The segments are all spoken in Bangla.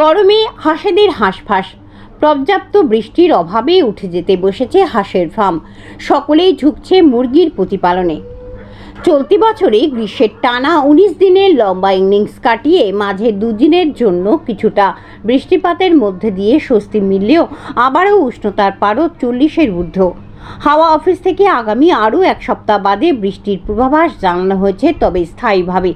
গরমে হাঁসেদের হাঁসফাঁস। পর্যাপ্ত বৃষ্টির অভাবে উঠে যেতে বসেছে হাঁসের ফার্ম। সকলেই ঝুঁকছে মুরগির প্রতিপালনে। চলতি বছরে গ্রীষ্মের টানা উনিশ দিনের লম্বা ইনিংস কাটিয়ে মাঝে দুদিনের জন্য কিছুটা বৃষ্টিপাতের মধ্যে দিয়ে স্বস্তি মিললেও আবারও উষ্ণতার পারও চল্লিশের ঊর্ধ্ব। হাওয়া অফিস থেকে আগামী আরও এক সপ্তাহ বাদে বৃষ্টির পূর্বাভাস জানানো হয়েছে, তবে স্থায়ীভাবে।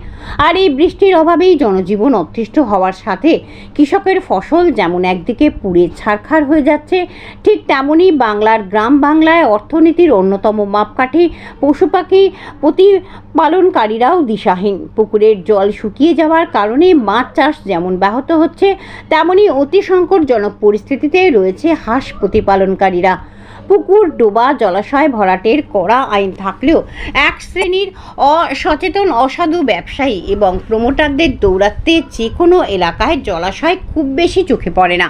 আর এই বৃষ্টির অভাবেই জনজীবন অতিষ্ঠ হওয়ার সাথে কৃষকের ফসল যেমন একদিকে পুড়ে ছারখার হয়ে যাচ্ছে, ঠিক তেমনই বাংলার গ্রাম বাংলায় অর্থনীতির অন্যতম মাপকাঠি পশু পাখি প্রতিপালনকারীরাও দিশাহীন। পুকুরের জল শুকিয়ে যাওয়ার কারণে মাছ চাষ যেমন ব্যাহত হচ্ছে তেমনই অতি সংকটজনক পরিস্থিতিতে রয়েছে হাঁস প্রতিপালনকারীরা। পুকুর, ডোবা, জলাশয় ভরাটের কড়া আইন থাকলেও এক শ্রেণির অসচেতন অসাধু ব্যবসায়ী এবং প্রমোটারদের দৌরাত্মে যে কোনো এলাকায় জলাশয় খুব বেশি চোখে পড়ে না।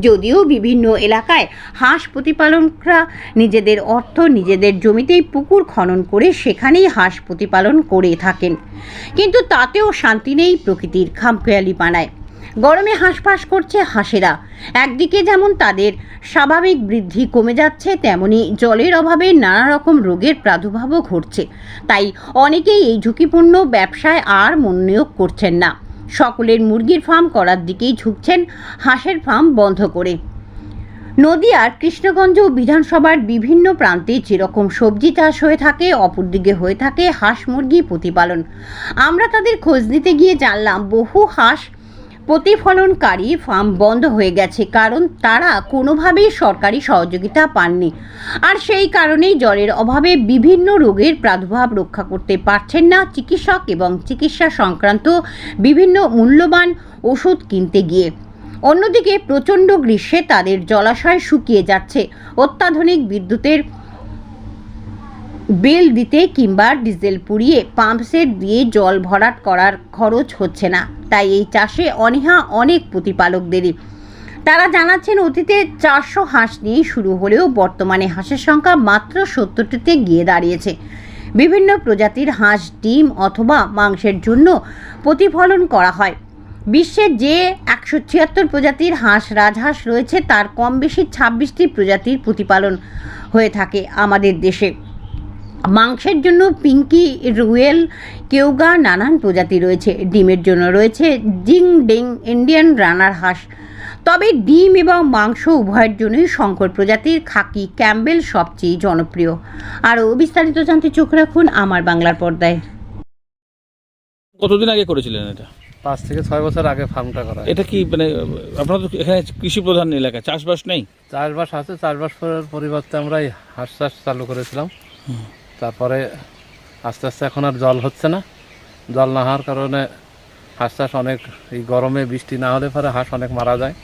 যদিও বিভিন্ন এলাকায় হাঁস প্রতিপালকরা নিজেদের অর্থ নিজেদের জমিতেই পুকুর খনন করে সেখানেই হাঁস প্রতিপালন করে থাকেন। কিন্তু তাতেও শান্তি নেই প্রকৃতির খামখেয়ালি পানায়। গরমে হাঁসফাঁস করছে হাঁসেরা। একদিকে যেমন তাদের স্বাভাবিক বৃদ্ধি কমে যাচ্ছে, তেমনি জলের অভাবে নানা রকম রোগের প্রাদুর্ভাবও ঘটছে। তাই অনেকেই এই ঝুঁকিপূর্ণ ব্যবসায় আর মনোনিয়োগ করছেন না। সকলের মুরগির ফার্ম করার দিকেই ঝুঁকছেন, হাঁসের ফার্ম বন্ধ করে। নদিয়ার কৃষ্ণগঞ্জ বিধানসভার বিভিন্ন প্রান্তে যেরকম সবজি চাষ হয়ে থাকে অপরদিকে হয়ে থাকে হাঁস মুরগি প্রতিপালন। আমরা তাদের খোঁজ নিতে গিয়ে জানলাম, বহু হাঁস প্রতিফলনকারী ফার্ম বন্ধ হয়ে গেছে, কারণ তারা কোনোভাবেই সরকারি সহযোগিতা পাননি। আর সেই কারণেই জলের অভাবে বিভিন্ন রোগের প্রাদুর্ভাব রক্ষা করতে পারছেন না চিকিৎসক এবং চিকিৎসা সংক্রান্ত বিভিন্ন মূল্যবান ওষুধ কিনতে গিয়ে। অন্যদিকে প্রচণ্ড গ্রীষ্মে তাদের জলাশয় শুকিয়ে যাচ্ছে। অত্যাধুনিক বিদ্যুতের বিল দিতে কিংবা ডিজেল পুড়িয়ে পাম্প সেট দিয়ে জল ভরাট করার খরচ হচ্ছে না। তাই এই চাষে অনীহা অনেক প্রতিপালকদেরই। তারা জানাচ্ছেন, অতীতে চারশো হাঁস নিয়ে শুরু হলেও বর্তমানে হাঁসের সংখ্যা মাত্র সত্তরটিতে গিয়ে দাঁড়িয়েছে। বিভিন্ন প্রজাতির হাঁস, ডিম অথবা মাংসের জন্য প্রতিফলন করা হয়। বিশ্বের যে একশো ছিয়াত্তর প্রজাতির হাঁস, রাজহাঁস রয়েছে, তার কম বেশি ছাব্বিশটি প্রজাতির প্রতিপালন হয়ে থাকে আমাদের দেশে। মাংসের জন্য পিঙ্কি রুয়েল কেউগা নানান প্রজাতি রয়েছে। ডিমের জন্য রয়েছে জিং ডিং ইন্ডিয়ান রানার হাঁস। তবে ডিম এবং মাংস উভয়ের জন্যই শঙ্কর প্রজাতির খাকি ক্যাম্বেল সবচেয়ে জনপ্রিয়। আরও বিস্তারিত জানতে চোখ রাখুন আমার বাংলার পর্দায়। কতদিন আগে করেছিলেন এটা? পাঁচ থেকে ছয় বছর আগে ফার্মটা করা এটা কি মানে আপনারা তো এখানে কৃষি প্রধান এলাকা চাষবাস নেই? চাষবাস আছে চাষবাস করার পরিবর্তে আমরা এই হাঁস চাষ চালু করেছিলাম। তারপরে আস্তে আস্তে এখন আর জল হচ্ছে না। জল না হওয়ার কারণে হাঁস চাষ অনেক এই গরমে বৃষ্টি না হলে পরে হাঁস অনেক মারা যায়।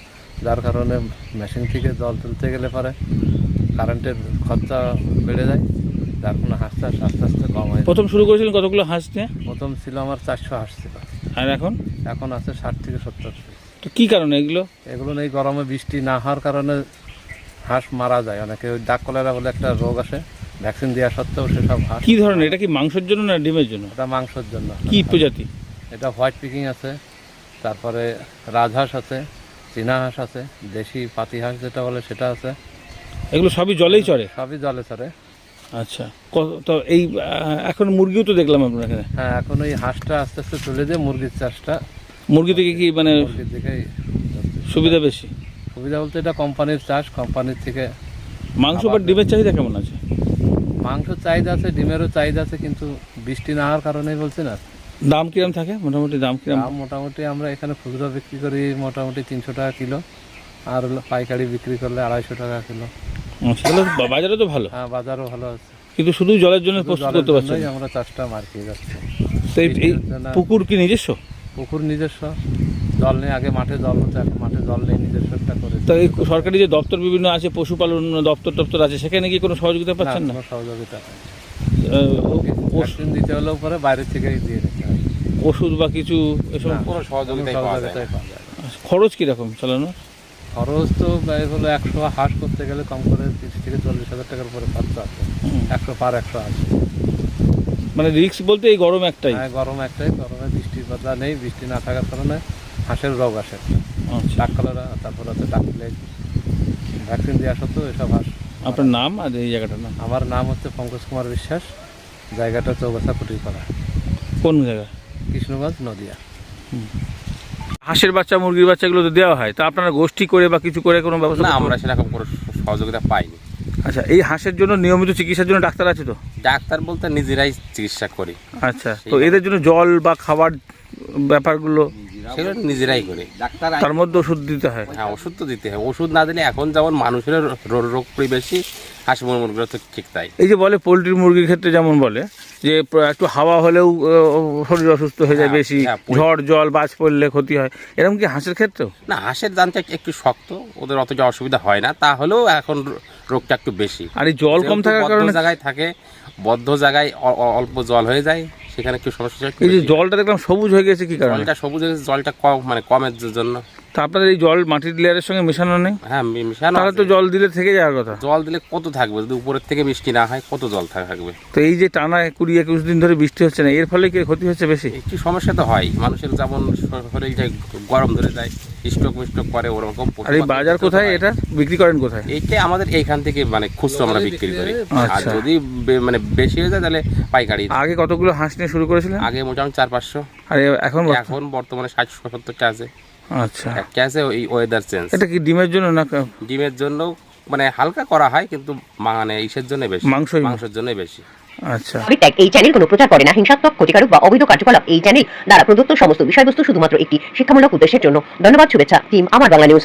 যার কারণে মেশিন থেকে জল তুলতে গেলে পরে কারেন্টের খরচা বেড়ে যায়। যার কোনো হাঁস চাষ আস্তে আস্তে কম হয় প্রথম শুরু করেছিলেন কতগুলো হাঁস নিয়ে? প্রথম ছিল আমার চারশো হাঁস ছিল। আর এখন? এখন আছে ষাট থেকে সত্তর। তো কী কারণে এগুলো? এগুলো এই গরমে বৃষ্টি না হওয়ার কারণে হাঁস মারা যায়। অনেকে ওই ডাক কলেরা বলে একটা রোগ আসে। ভ্যাকসিন দেওয়া সত্ত্বেও সেসব হাঁস কি ধরনের? এটা কি মাংসের জন্য না ডিমের জন্য? এটা মাংসের জন্য। কি প্রজাতি? এটা হোয়াইট পিকিং আছে তারপরে রাজহাঁস আছে চীনা হাঁস আছে দেশি পাতি হাঁস যেটা বলে সেটা আছে। এগুলো সবই জলেই চড়ে? সবই জলে চড়ে। আচ্ছা তো এই এখন মুরগিও তো দেখলাম আপনার এখানে। হ্যাঁ এখন ওই হাঁসটা আস্তে আস্তে চলে যায় মুরগির চাষটা মুরগি থেকে কি মানে সুবিধা বেশি? সুবিধা বলতে এটা কোম্পানির চাষ কোম্পানির থেকে মাংস বা ডিমের চাহিদা কেমন আছে? মাংস চাহিদা আছে ডিমেরও চাহিদা আছে কিন্তু বৃষ্টি না হওয়ার কারণেই বলছি না। দাম কিরম থাকে? মোটামুটি দাম কিরম? দাম মোটামুটি আমরা এখানে খুচরো বিক্রি করি মোটামুটি তিনশো টাকা কিলো আর পাইকারি বিক্রি করলে আড়াইশো টাকা কিলো। আচ্ছা, বাজারে তো ভালো। হ্যাঁ বাজারও ভালো আছে। কিন্তু শুধু জলের জন্য প্রস্তুত করতে না। আমরা চাষটা মার্কিয়ে যাচ্ছি। তো এই পুকুর কি নিজস্ব? পুকুর নিজস্ব। জল নেই আগে মাঠে জল হতো এখন মাঠে জল নেই নিজস্ব একটা করে তো এই সরকারি যে দপ্তর বিভিন্ন আছে পশুপালন দপ্তর টপ্তর আছে সেখানে কি কোনো সহযোগিতা পাচ্ছেন না? সহযোগিতা নেই। আহ, ও- ওষ- ভ্যাকসিন দিতে হলেও পরে বাইরে থেকেই দিয়ে দিতে ওষুধ বা কিছু এসব? কোনো সহযোগিতাই পাওয়া যায় খরচ কীরকম চালানো? খরচ তো ব্যয় হলো একশো হাঁস করতে গেলে কম করে তিরিশ থেকে চল্লিশ হাজার টাকার উপরে খরচা আছে। একশো পার একশো আছে। মানে রিস্ক বলতে এই গরম একটাই। হ্যাঁ গরম একটাই গরমে বৃষ্টির কথা নেই বৃষ্টি না থাকার কারণে হাঁসের রোগ আসে। আচ্ছা। ডাক কালারা তারপর হচ্ছে ডাক প্লেগ ভ্যাকসিন দেওয়া সত্ত্বেও এসব হাঁস। আপনার নাম আর এই জায়গাটার নাম? আমার নাম হচ্ছে পঙ্কজ কুমার বিশ্বাস জায়গাটা চৌগাছা কুটিরপাড়া কোন জায়গা? কৃষ্ণগঞ্জ নদিয়া। হাঁসের বাচ্চা মুরগির বাচ্চাগুলো তো দেওয়া হয় তা আপনারা গোষ্ঠী করে বা কিছু করে কোনো ব্যবস্থা না আমরা সেরকম কোনো সহযোগিতা পাইনি। আচ্ছা এই হাঁসের জন্য নিয়মিত চিকিৎসার জন্য ডাক্তার আছে তো? ডাক্তার বলতে নিজেরাই চিকিৎসা করি। আচ্ছা তো এদের জন্য জল বা খাবার ব্যাপারগুলো সেগুলো নিজেরাই করি। তার মধ্যে ওষুধ দিতে হয়। হ্যাঁ ওষুধ তো দিতে হয়। ওষুধ না দিলে এখন যেমন মানুষের রোগ বেশি হাঁস মুরগুলো তো ঠিক তাই। এই যে বলে পোলট্রি মুরগির ক্ষেত্রে যেমন বলে যে একটু হাওয়া হলেও শরীর অসুস্থ হয়ে যায় হ্যাঁ, বেশি হ্যাঁ, ঝড় জল বাজ পড়লে ক্ষতি হয়। এরকম কি হাঁসের ক্ষেত্রেও? না হাঁসের দানটা একটু শক্ত ওদের অতটা অসুবিধা হয় না। তাহলেও এখন রোগটা একটু বেশি। আর এই জল কম থাকার কারণে জায়গায় থাকে বদ্ধ জায়গায় অল্প জল হয়ে যায় সেখানে একটু সমস্যা হয় এই যে জলটা দেখলাম সবুজ হয়ে গেছে কি কারণে? জলটা সবুজ হয়ে গেছে, জলটা কম মানে কমের জন্য। তা আপনাদের এই জল মাটির লেয়ারের সঙ্গে মেশানো নেই? হ্যাঁ মেশানো তাহলে তো জল দিলে থেকে যাওয়ার কথা। জল দিলে কত থাকবে? যদি উপরের থেকে বৃষ্টি না হয় কত জল থাকবে? তো এই যে টানা কুড়ি একুশ দিন ধরে বৃষ্টি হচ্ছে না এর ফলে কি ক্ষতি হচ্ছে বেশি? একটু সমস্যা তো হয়। মানুষের যেমন গরম ধরে যায় স্ট্রোক মিস্ট্রোক করে ওরকম আর এই বাজার কোথায় এটা? বিক্রি করেন কোথায়? এইটা আমাদের এইখান থেকে মানে খুচরো আমরা বিক্রি করি। আর আচ্ছা। যদি মানে বেশি হয়ে যায় তাহলে পাইকারি। আগে কতগুলো হাঁস নিয়ে শুরু করেছিলেন? আগে মোটামুটি চার পাঁচশো। আর এখন এখন বর্তমানে ষাট সত্তরটা আছে। আচ্ছা। ওই ওয়েদার চেঞ্জ এটা কি ডিমের জন্য না ডিমের জন্য মানে হালকা করা হয় কিন্তু মানে ইসের জন্য বেশি। মাংস মাংসের জন্য বেশি। আচ্ছা। এই চ্যানেল কোনো প্রচার করে না হিংসাত্মক ক্ষতিকারক বা অবৈধ কার্যকলাপ। এই চ্যানেল দ্বারা প্রদত্ত সমস্ত বিষয়বস্তু শুধুমাত্র একটি শিক্ষামূলক উদ্দেশ্যের জন্য। ধন্যবাদ শুভেচ্ছা টিম আমার বাংলা নিউজ